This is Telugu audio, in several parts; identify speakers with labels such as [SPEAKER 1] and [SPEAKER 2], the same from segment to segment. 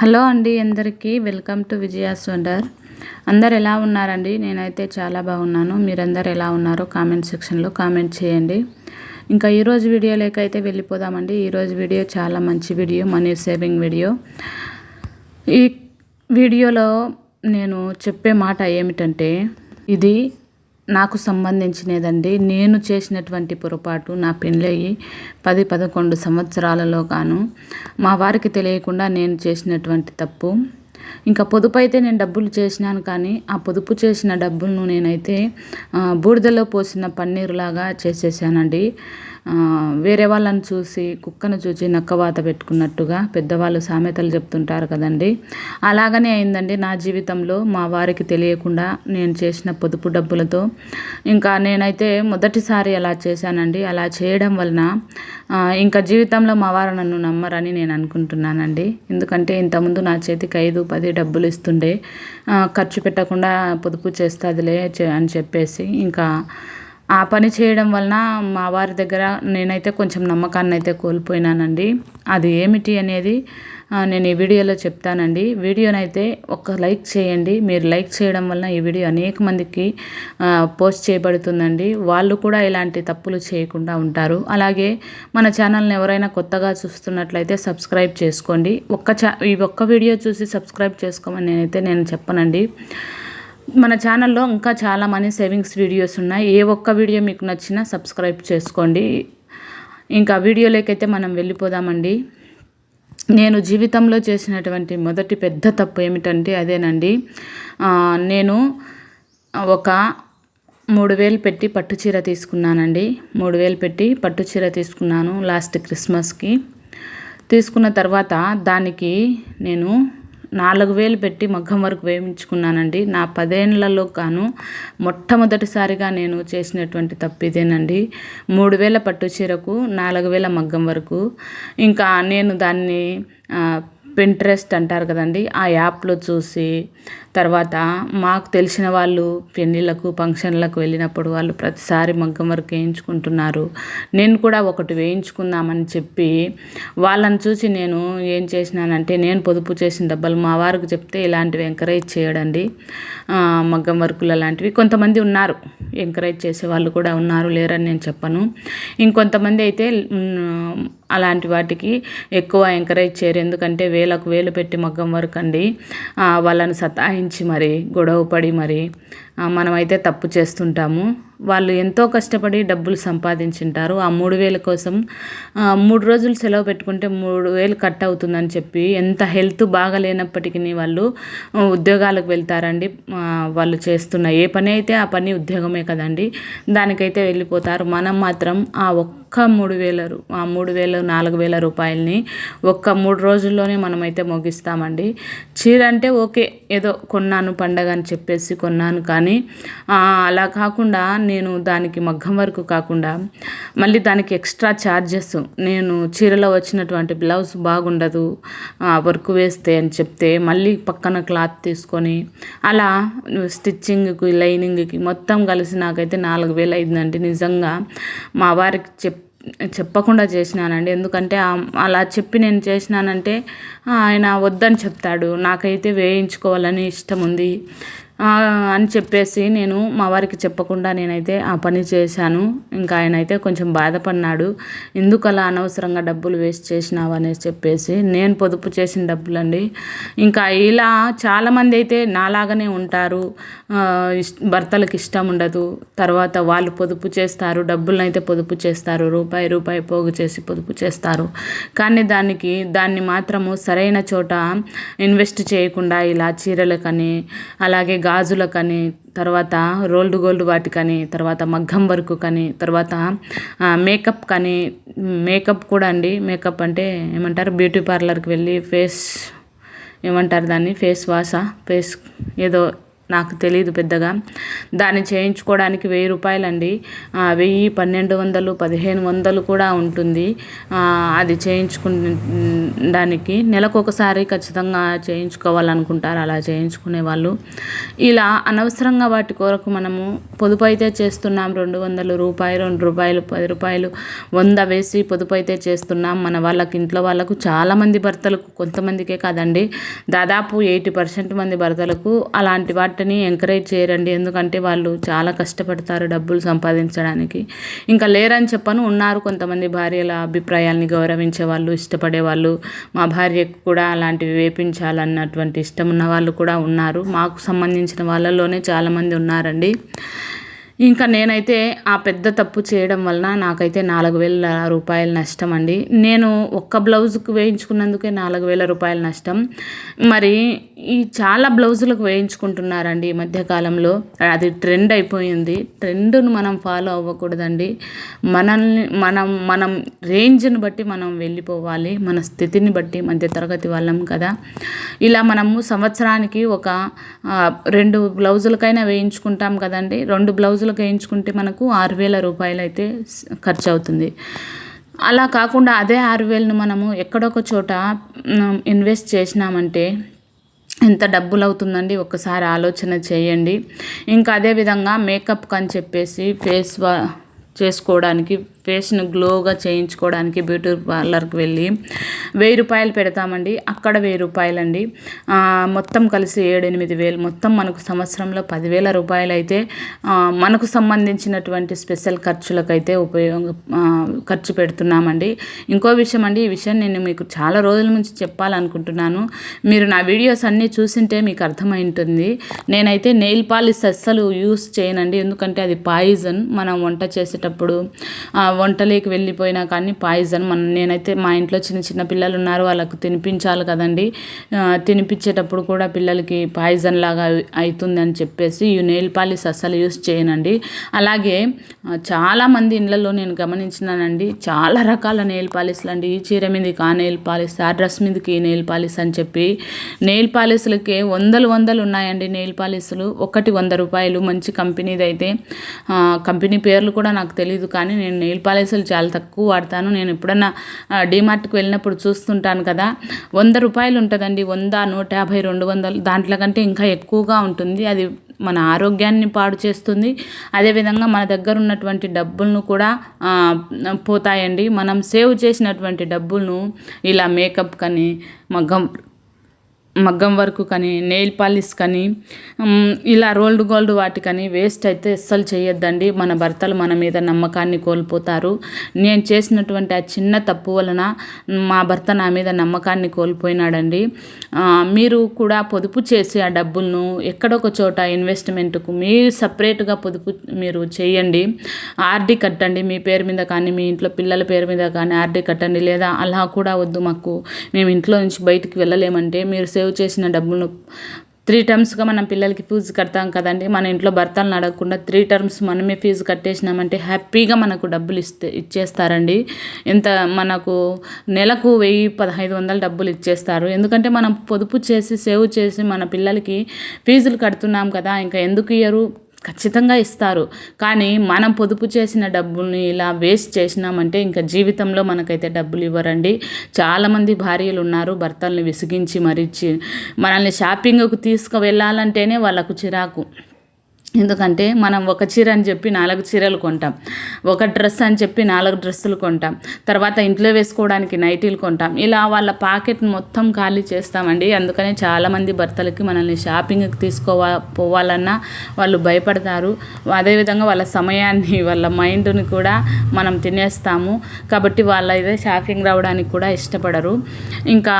[SPEAKER 1] హలో అండి అందరికీ వెల్కమ్ టు విజయాస్ వండర్ అందరు ఎలా ఉన్నారండి? నేనైతే చాలా బాగున్నాను. మీరందరు ఎలా ఉన్నారో కామెంట్ సెక్షన్లో కామెంట్ చేయండి. ఇంకా ఈరోజు వీడియో లేకైతే వెళ్ళిపోదామండి. ఈరోజు వీడియో చాలా మంచి వీడియో మనీ సేవింగ్ వీడియో. ఈ వీడియోలో నేను చెప్పే మాట ఏమిటంటే ఇది నాకు సంబంధించినదండి. నేను చేసినటువంటి పొరపాటు నా పెళ్ళయి పది పదకొండు సంవత్సరాలలో గాను మా వారికి తెలియకుండా నేను చేసినటువంటి తప్పు. ఇంకా పొదుపు అయితే నేను డబ్బులు చేసినాను కానీ ఆ పొదుపు చేసిన డబ్బులను నేనైతే బూడిదలో పోసిన పన్నీరులాగా చేసేసానండి. వేరే వాళ్ళని చూసి కుక్కను చూసి నక్కవాత పెట్టుకున్నట్టుగా పెద్దవాళ్ళు సామెతలు చెప్తుంటారు కదండి. అలాగనే అయిందండి నా జీవితంలో. మా వారికి తెలియకుండా నేను చేసిన పొదుపు డబ్బులతో. ఇంకా నేనైతే మొదటిసారి అలా చేశానండి. అలా చేయడం వలన ఇంకా జీవితంలో మా వారు నన్ను నమ్మరని నేను అనుకుంటున్నానండి. ఎందుకంటే ఇంతకుముందు నా చేతికి ఐదు పది డబ్బులు ఇస్తుండే. ఖర్చు పెట్టకుండా పొదుపు చేస్తుందిలే అని చెప్పేసి ఇంకా ఆ పని చేయడం వలన మా వారి దగ్గర నేనైతే కొంచెం నమ్మకాన్ని అయితే కోల్పోయినానండి. అది ఏమిటి అనేది నేను ఈ వీడియోలో చెప్తానండి. వీడియోనైతే ఒక లైక్ చేయండి. మీరు లైక్ చేయడం వలన ఈ వీడియో అనేక మందికి పోస్ట్ చేయబడుతుందండి. వాళ్ళు కూడా ఇలాంటి తప్పులు చేయకుండా ఉంటారు. అలాగే మన ఛానల్ని ఎవరైనా కొత్తగా చూస్తున్నట్లయితే సబ్స్క్రైబ్ చేసుకోండి. ఒక్క ఈ ఒక్క వీడియో చూసి సబ్స్క్రైబ్ చేసుకోమని నేనైతే నేను చెప్పనండి. మన ఛానల్లో ఇంకా చాలా మనీ సేవింగ్స్ వీడియోస్ ఉన్నాయి. ఏ ఒక్క వీడియో మీకు నచ్చినా సబ్స్క్రైబ్ చేసుకోండి. ఇంకా వీడియోలోకైతే మనం వెళ్ళిపోదామండి. నేను జీవితంలో చేసినటువంటి మొదటి పెద్ద తప్పు ఏమిటంటే అదేనండి. నేను ఒక మూడు వేలు పెట్టి పట్టు చీర తీసుకున్నానండి. మూడు వేలు పెట్టి పట్టు చీర తీసుకున్నాను లాస్ట్ క్రిస్మస్కి. తీసుకున్న తర్వాత దానికి నేను నాలుగు వేలు పెట్టి మగ్గం వరకు వేయించుకున్నానండి. నా పదేళ్ళలో గాను మొట్టమొదటిసారిగా నేను చేసినటువంటి తప్పు ఇదేనండి. మూడు వేల పట్టు చీరకు నాలుగు వేల మగ్గం వరకు. ఇంకా నేను దాన్ని పింట్రెస్ట్ అంటారు కదండి ఆ యాప్లో చూసి తర్వాత మాకు తెలిసిన వాళ్ళు పెళ్ళిళ్ళకు ఫంక్షన్లకు వెళ్ళినప్పుడు వాళ్ళు ప్రతిసారి మగ్గం వర్క్ వేయించుకుంటున్నారు. నేను కూడా ఒకటి వేయించుకుందామని చెప్పి వాళ్ళని చూసి నేను ఏం చేసినానంటే నేను పొదుపు చేసిన డబ్బులు మా వారికి చెప్తే ఇలాంటివి ఎంకరేజ్ చేయడండి. మగ్గం వర్కులు అలాంటివి కొంతమంది ఉన్నారు ఎంకరేజ్ చేసే వాళ్ళు కూడా ఉన్నారు లేరని నేను చెప్పను. ఇంకొంతమంది అయితే అలాంటి వాటికి ఎక్కువ ఎంకరేజ్ చేయరు. ఎందుకంటే వేలకు వేలు పెట్టి మగ్గం వర్క్ అండి. వాళ్ళని సతాయించి మరి గొడవ పడి మరి మనమైతే తప్పు చేస్తుంటాము. వాళ్ళు ఎంతో కష్టపడి డబ్బులు సంపాదించుంటారు. ఆ మూడు వేల కోసం మూడు రోజులు సెలవు పెట్టుకుంటే మూడు వేలు కట్ అవుతుందని చెప్పి ఎంత హెల్త్ బాగాలేనప్పటికీ వాళ్ళు ఉద్యోగాలకు వెళ్తారండి. వాళ్ళు చేస్తున్న ఏ పని అయితే ఆ పని ఉద్యోగమే కదండి. దానికైతే వెళ్ళిపోతారు. మనం మాత్రం ఆ ఒక్క మూడు వేల ఆ మూడు వేలు నాలుగు వేల రూపాయలని ఒక్క మూడు రోజుల్లోనే మనమైతే ముగిస్తామండి. చీర అంటే ఓకే ఏదో కొన్నాను పండగ అని చెప్పేసి కొన్నాను కానీ అలా కాకుండా నేను దానికి మగ్గం వరకు కాకుండా మళ్ళీ దానికి ఎక్స్ట్రా ఛార్జెస్ నేను చీరలో వచ్చినటువంటి బ్లౌజ్ బాగుండదు వర్క్ వేస్తే అని చెప్తే మళ్ళీ పక్కన క్లాత్ తీసుకొని అలా స్టిచ్చింగ్కి లైనింగ్కి మొత్తం కలిసి నాకైతే నాలుగు వేలు అయిందండి. నిజంగా మా వారికి చెప్ చెప్పకుండా చేసినానండి. ఎందుకంటే అలా చెప్పి నేను చేసినానంటే ఆయన వద్దని చెప్తాడు. నాకైతే వేయించుకోవాలని ఇష్టం ఉంది అని చెప్పేసి నేను మా వారికి చెప్పకుండా నేనైతే ఆ పని చేశాను. ఇంకా ఆయన అయితే కొంచెం బాధపడినాడు. ఎందుకు అలా అనవసరంగా డబ్బులు వేస్ట్ చేసినావు? అనేసి చెప్పేసి నేను పొదుపు చేసిన డబ్బులండి. ఇంకా ఇలా చాలామంది అయితే నాలాగానే ఉంటారు. భర్తలకు ఇష్టం ఉండదు. తర్వాత వాళ్ళు పొదుపు చేస్తారు. డబ్బులను అయితే పొదుపు చేస్తారు. రూపాయి రూపాయి పోగు చేసి పొదుపు చేస్తారు. కానీ దానికి దాన్ని మాత్రము సరైన చోట ఇన్వెస్ట్ చేయకుండా ఇలా చీరలకని అలాగే గాజులకని తర్వాత రోల్డ్ గోల్డ్ వాటికని తర్వాత మగ్గం వర్క్ కానీ తర్వాత మేకప్ కానీ మేకప్ కూడా అండి. మేకప్ అంటే ఏమంటారు? బ్యూటీ పార్లర్కి వెళ్ళి ఫేస్ ఏమంటారు దాన్ని? ఫేస్ వాషా? ఫేస్ ఏదో నాకు తెలియదు పెద్దగా. దాన్ని చేయించుకోవడానికి వెయ్యి రూపాయలండి. అండి వెయ్యి పన్నెండు వందలు పదిహేను వందలు కూడా ఉంటుంది. అది చేయించుకునడానికి నెలకు ఒకసారి ఖచ్చితంగా చేయించుకోవాలనుకుంటారు. అలా చేయించుకునే వాళ్ళు. ఇలా అనవసరంగా వాటి కొరకు మనము పొదుపు అయితే చేస్తున్నాం రెండు వందలు రూపాయలు రెండు రూపాయలు పది రూపాయలు వంద వేసి పొదుపు అయితే చేస్తున్నాం. మన వాళ్ళకి ఇంట్లో వాళ్ళకు చాలామంది భర్తలకు కొంతమందికే కాదండి. దాదాపు ఎయిటీ పర్సెంట్ మంది భర్తలకు అలాంటి వాటి వాటిని ఎంకరేజ్ చేయరండి. ఎందుకంటే వాళ్ళు చాలా కష్టపడతారు డబ్బులు సంపాదించడానికి. ఇంకా లేరని చెప్పను ఉన్నారు కొంతమంది భార్యల అభిప్రాయాల్ని గౌరవించే వాళ్ళు ఇష్టపడే వాళ్ళు. మా భార్యకు కూడా అలాంటివి వేపించాలన్నటువంటి ఇష్టం ఉన్న వాళ్ళు కూడా ఉన్నారు. మాకు సంబంధించిన వాళ్ళలోనే చాలామంది ఉన్నారండి. ఇంకా నేనైతే ఆ పెద్ద తప్పు చేయడం వలన నాకైతే నాలుగు వేల రూపాయల నష్టం అండి నేను ఒక్క బ్లౌజ్కి వేయించుకున్నందుకే నాలుగు వేల రూపాయల నష్టం. మరి ఈ చాలా బ్లౌజులకు వేయించుకుంటున్నారండి ఈ మధ్యకాలంలో. అది ట్రెండ్ అయిపోయింది. ట్రెండ్ను మనం ఫాలో అవ్వకూడదండి. మనల్ని మనం మనం రేంజ్ని బట్టి మనం వెళ్ళిపోవాలి. మన స్థితిని బట్టి మధ్య తరగతి వాళ్ళం కదా. ఇలా మనము సంవత్సరానికి ఒక రెండు బ్లౌజులకైనా వేయించుకుంటాం కదండి. రెండు బ్లౌజులకు వేయించుకుంటే మనకు ఆరు వేల రూపాయలు అయితే ఖర్చు అవుతుంది. అలా కాకుండా అదే ఆరు వేలను మనము ఎక్కడొక చోట ఇన్వెస్ట్ చేసినామంటే ఎంత డబ్బులు అవుతుందండి ఒక్కసారి ఆలోచన చేయండి. ఇంకా అదేవిధంగా మేకప్కి అని చెప్పేసి ఫేస్ వా చేసుకోవడానికి ఫేస్ను గ్లోగా చేయించుకోవడానికి బ్యూటీ పార్లర్కి వెళ్ళి వెయ్యి రూపాయలు పెడతామండి. అక్కడ వెయ్యి రూపాయలండి. మొత్తం కలిసి ఏడు ఎనిమిది వేలు. మొత్తం మనకు సంవత్సరంలో పదివేల రూపాయలు అయితే మనకు సంబంధించినటువంటి స్పెషల్ ఖర్చులకైతే ఉపయోగ ఖర్చు పెడుతున్నామండి. ఇంకో విషయం అండి ఈ విషయం నేను మీకు చాలా రోజుల నుంచి చెప్పాలనుకుంటున్నాను. మీరు నా వీడియోస్ అన్నీ చూసింటే మీకు అర్థమై ఉంటుంది. నేనైతే నెయిల్ పాలిష్ అస్సలు యూస్ చేయనండి. ఎందుకంటే అది పాయిజన్ మనం వంట చేసేటప్పుడు అప్పుడు వంటలోకి వెళ్ళిపోయినా కానీ పాయిజన్ మన నేనైతే మా ఇంట్లో చిన్న చిన్న పిల్లలు ఉన్నారు వాళ్ళకు తినిపించాలి కదండి. తినిపించేటప్పుడు కూడా పిల్లలకి పాయిజన్ లాగా అవుతుంది అని చెప్పేసి ఈ నెయిల్ పాలిస్ అస్సలు యూస్ చేయనండి. అలాగే చాలామంది ఇళ్ళల్లో నేను గమనించినానండి చాలా రకాల నెయిల్ పాలిస్లు అండి ఈ చీర మీదకి ఆ నెయిల్ పాలిస్ ఆ డ్రెస్ మీదకి ఈ నెయిల్ పాలిష్ అని చెప్పి నెయిల్ పాలిస్లకి వందలు వందలు ఉన్నాయండి నెయిల్ పాలిస్లు ఒకటి వంద రూపాయలు మంచి కంపెనీది అయితే కంపెనీ పేర్లు కూడా నాకు తెలియదు కానీ నేను నెయిల్ పాలిసులు చాలా తక్కువ వాడతాను. నేను ఎప్పుడన్నా డిమార్ట్కి వెళ్ళినప్పుడు చూస్తుంటాను కదా. వంద రూపాయలు ఉంటుందండి. వంద నూట యాభై రెండు వందలు దాంట్లో కంటే ఇంకా ఎక్కువగా ఉంటుంది. అది మన ఆరోగ్యాన్ని పాడు చేస్తుంది. అదేవిధంగా మన దగ్గర ఉన్నటువంటి డబ్బులను కూడా పోతాయండి. మనం సేవ్ చేసినటువంటి డబ్బులను ఇలా మేకప్ కానీ మగ్గం మగ్గం వర్క్ కానీ నెయిల్ పాలిష్ కానీ ఇలా రోల్డ్ గోల్డ్ వాటికని వేస్ట్ అయితే అస్సలు చేయొద్దండి. మన భర్తలు మన మీద నమ్మకాన్ని కోల్పోతారు. నేను చేసినటువంటి ఆ చిన్న తప్పు వలన మా భర్త నా మీద నమ్మకాన్ని కోల్పోయినాడండి. మీరు కూడా పొదుపు చేసి ఆ డబ్బులను ఎక్కడొక చోట ఇన్వెస్ట్మెంట్కు మీరు సపరేట్గా పొదుపు మీరు చేయండి. ఆర్డీ కట్టండి మీ పేరు మీద కానీ మీ ఇంట్లో పిల్లల పేరు మీద కానీ ఆర్డీ కట్టండి. లేదా అలా కూడా వద్దు మాకు. మేము ఇంట్లో నుంచి బయటికి వెళ్ళలేమంటే మీరు సేవ్ చేసిన డబ్బులను త్రీ టర్మ్స్గా మనం పిల్లలకి ఫీజు కడతాం కదండి. మన ఇంట్లో భర్తలను అడగకుండా త్రీ టర్మ్స్ మనమే ఫీజు కట్టేసినామంటే హ్యాపీగా మనకు డబ్బులు ఇస్తే ఇచ్చేస్తారండి. ఎంత మనకు నెలకు వెయ్యి పదహైదు వందల డబ్బులు ఇచ్చేస్తారు. ఎందుకంటే మనం పొదుపు చేసి సేవ్ చేసి మన పిల్లలకి ఫీజులు కడుతున్నాం కదా ఇంకా ఎందుకు ఇయ్యరు? ఖచ్చితంగా ఇస్తారు. కానీ మనం పొదుపు చేసిన డబ్బుల్ని ఇలా వేస్ట్ చేసినామంటే ఇంకా జీవితంలో మనకైతే డబ్బులు ఇవ్వరండి. చాలామంది భార్యలు ఉన్నారు భర్తల్ని విసిగించి మరిచి మనల్ని షాపింగ్కు తీసుకువెళ్ళాలంటేనే వాళ్ళకు చిరాకు. ఎందుకంటే మనం ఒక చీర అని చెప్పి నాలుగు చీరలు కొంటాం. ఒక డ్రెస్ అని చెప్పి నాలుగు డ్రెస్సులు కొంటాం. తర్వాత ఇంట్లో వేసుకోవడానికి నైటీలు కొంటాం. ఇలా వాళ్ళ పాకెట్ మొత్తం ఖాళీ చేస్తామండి. అందుకనే చాలామంది భర్తలకి మనల్ని షాపింగ్కి తీసుకోవా పోవాలన్నా వాళ్ళు భయపడతారు. అదేవిధంగా వాళ్ళ సమయాన్ని వాళ్ళ మైండ్ని కూడా మనం తినేస్తాము. కాబట్టి వాళ్ళైతే షాపింగ్ రావడానికి కూడా ఇష్టపడరు. ఇంకా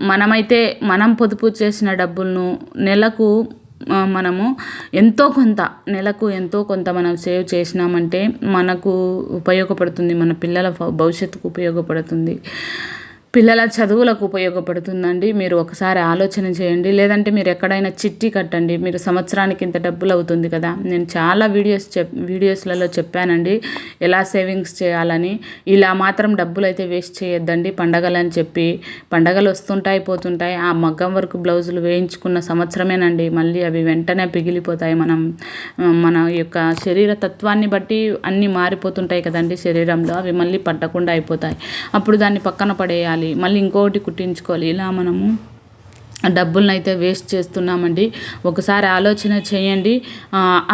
[SPEAKER 1] మనమైతే మనం పొదుపు చేసిన డబ్బులను నెలకు మనము ఎంతో కొంత నెలకు ఎంతో కొంత మనం సేవ్ చేసినామంటే మనకు ఉపయోగపడుతుంది మన పిల్లల భవిష్యత్తుకు ఉపయోగపడుతుంది. పిల్లల చదువులకు ఉపయోగపడుతుందండి. మీరు ఒకసారి ఆలోచన చేయండి. లేదంటే మీరు ఎక్కడైనా చిట్టి కట్టండి. మీరు సంవత్సరానికి ఇంత డబ్బులు అవుతుంది కదా. నేను చాలా వీడియోస్ చెప్ వీడియోస్లలో చెప్పానండి. ఎలా సేవింగ్స్ చేయాలని. ఇలా మాత్రం డబ్బులు అయితే వేస్ట్ చేయొద్దండి. పండగలని చెప్పి పండగలు వస్తుంటాయి పోతుంటాయి. ఆ మగ్గం వరకు బ్లౌజులు వేయించుకున్న సంవత్సరమేనండి. మళ్ళీ అవి వెంటనే పిగిలిపోతాయి. మనం మన యొక్క శరీర తత్వాన్ని బట్టి అన్నీ మారిపోతుంటాయి కదండి శరీరంలో. అవి మళ్ళీ పట్టకుండా అయిపోతాయి. అప్పుడు దాన్ని పక్కన పడేయాలి. మళ్ళీ ఇంకొకటి కుట్టించుకోవాలి. ఇలా మనము? డబ్బులను అయితే వేస్ట్ చేస్తున్నామండి. ఒకసారి ఆలోచన చేయండి.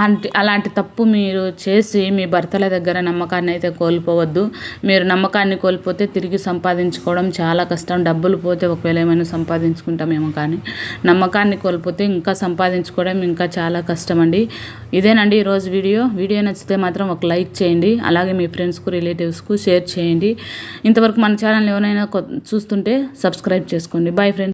[SPEAKER 1] అంటే అలాంటి తప్పు మీరు చేసి మీ భర్తల దగ్గర నమ్మకాన్ని అయితే కోల్పోవద్దు. మీరు నమ్మకాన్ని కోల్పోతే తిరిగి సంపాదించుకోవడం చాలా కష్టం. డబ్బులు పోతే ఒకవేళ ఏమైనా సంపాదించుకుంటామేమో కానీ నమ్మకాన్ని కోల్పోతే ఇంకా సంపాదించుకోవడం ఇంకా చాలా కష్టం అండి ఇదేనండి ఈరోజు వీడియో. వీడియో నచ్చితే మాత్రం ఒక లైక్ చేయండి. అలాగే మీ ఫ్రెండ్స్కు రిలేటివ్స్కు షేర్ చేయండి. ఇంతవరకు మన ఛానల్ ఎవరైనా చూస్తుంటే సబ్స్క్రైబ్ చేసుకోండి. Bye friends.